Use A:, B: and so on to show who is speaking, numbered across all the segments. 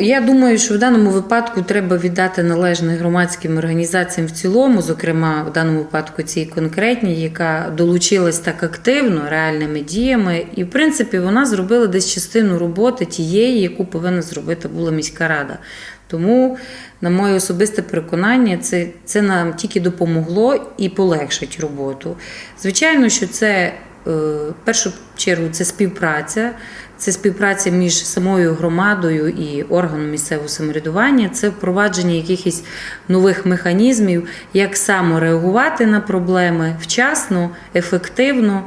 A: Я думаю, що в даному випадку треба віддати належне громадським організаціям в цілому, зокрема в даному випадку цій конкретній, яка долучилась так активно реальними діями, і в принципі вона зробила десь частину роботи тієї, яку повинна зробити була міська рада. Тому, на моє особисте переконання, це, це нам тільки допомогло і полегшить роботу. Звичайно, що це в першу чергу це співпраця, це співпраця між самою громадою і органом місцевого самоврядування, це впровадження якихось нових механізмів, як самореагувати на проблеми вчасно, ефективно.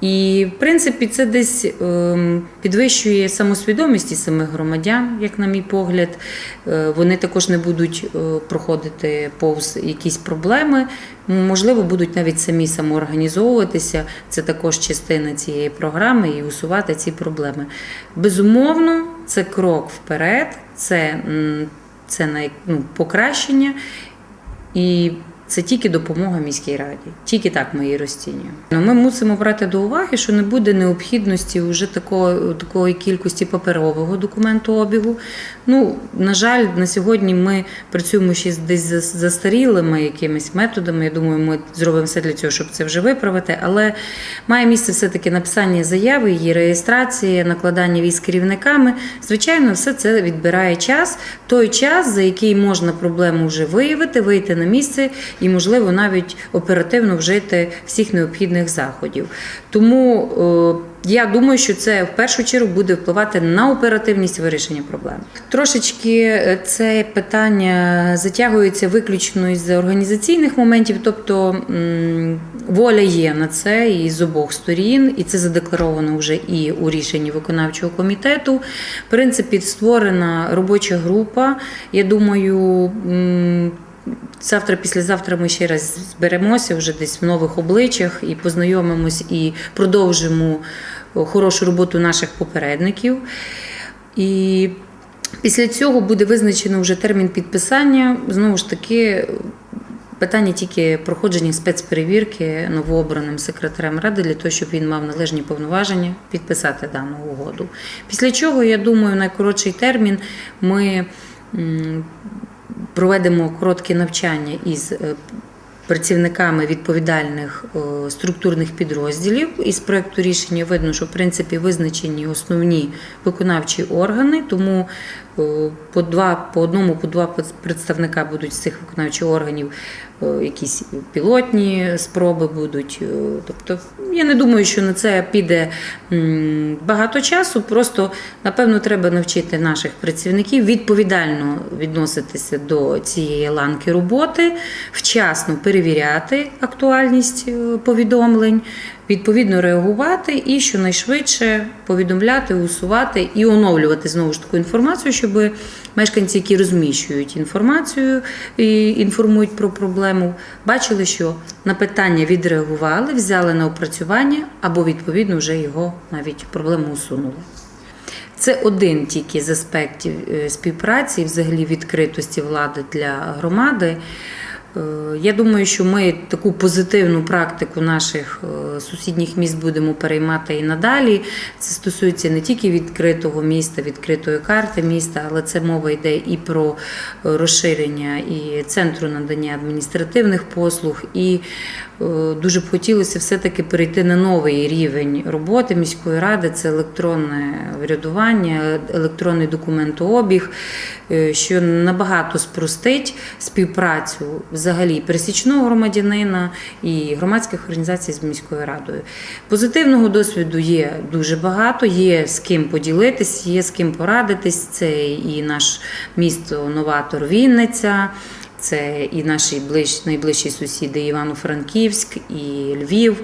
A: І, в принципі, це десь ем, підвищує самосвідомість і самих громадян, як на мій погляд. Е, Вони також не будуть е, проходити повз якісь проблеми. Можливо, будуть навіть самі самоорганізовуватися. Це також частина цієї програми і усувати ці проблеми. Безумовно, це крок вперед, це, це ну, покращення. І це тільки допомога міській раді, тільки так ми її розцінюємо. Ну, Ми мусимо брати до уваги, що не буде необхідності вже такої, такої кількості паперового документообігу. Ну, на жаль, на сьогодні ми працюємо ще десь за- застарілими якимись методами. Я думаю, ми зробимо все для цього, щоб це вже виправити. Але має місце все-таки написання заяви, її реєстрація, накладання віз керівниками. Звичайно, все це відбирає час, той час, за який можна проблему вже виявити, вийти на місце і, можливо, навіть оперативно вжити всіх необхідних заходів. Тому е, я думаю, що це в першу чергу буде впливати на оперативність вирішення проблем. Трошечки е, це питання затягується виключно із організаційних моментів, тобто воля є на це і з обох сторін, і це задекларовано вже і у рішенні виконавчого комітету. В принципі, створена робоча група. Я думаю. Завтра, післязавтра ми ще раз зберемося вже десь в нових обличчях і познайомимось і продовжимо хорошу роботу наших попередників. І після цього буде визначено вже термін підписання. Знову ж таки, питання тільки проходження спецперевірки новообраним секретарем ради для того, щоб він мав належні повноваження підписати дану угоду. Після чого, я думаю, найкоротший термін ми. Проведемо короткі навчання із е, працівниками відповідальних е, структурних підрозділів. Із проекту рішення видно, що в принципі визначені основні виконавчі органи, тому по два, по одному, по два представника будуть з цих виконавчих органів, е, якісь пілотні спроби будуть. Е, Тобто, я не думаю, що на це піде багато часу. Просто напевно треба навчити наших працівників відповідально відноситися до цієї ланки роботи, вчасно перевіряти актуальність е, повідомлень, відповідно реагувати і щонайшвидше повідомляти, усувати і оновлювати знову ж таку інформацію, щоб мешканці, які розміщують інформацію і інформують про проблему, бачили, що на питання відреагували, взяли на опрацювання або відповідно вже його навіть проблему усунули. Це один тільки з аспектів е, співпраці взагалі відкритості влади для громади. Е, Я думаю, що ми таку позитивну практику наших е, сусідніх міст будемо переймати і надалі. Це стосується не тільки відкритого міста, відкритої карти міста, але це мова йде і про е, розширення і центру надання адміністративних послуг. І дуже б хотілося все-таки перейти на новий рівень роботи міської ради. Це електронне врядування, електронний документообіг, що набагато спростить співпрацю взагалі пересічного громадянина і громадських організацій з міською радою. Позитивного досвіду є дуже багато, є з ким поділитись, є з ким порадитись. Це і наш місто новатор Вінниця. Це і наші найближчі сусіди Івано-Франківськ, і Львів.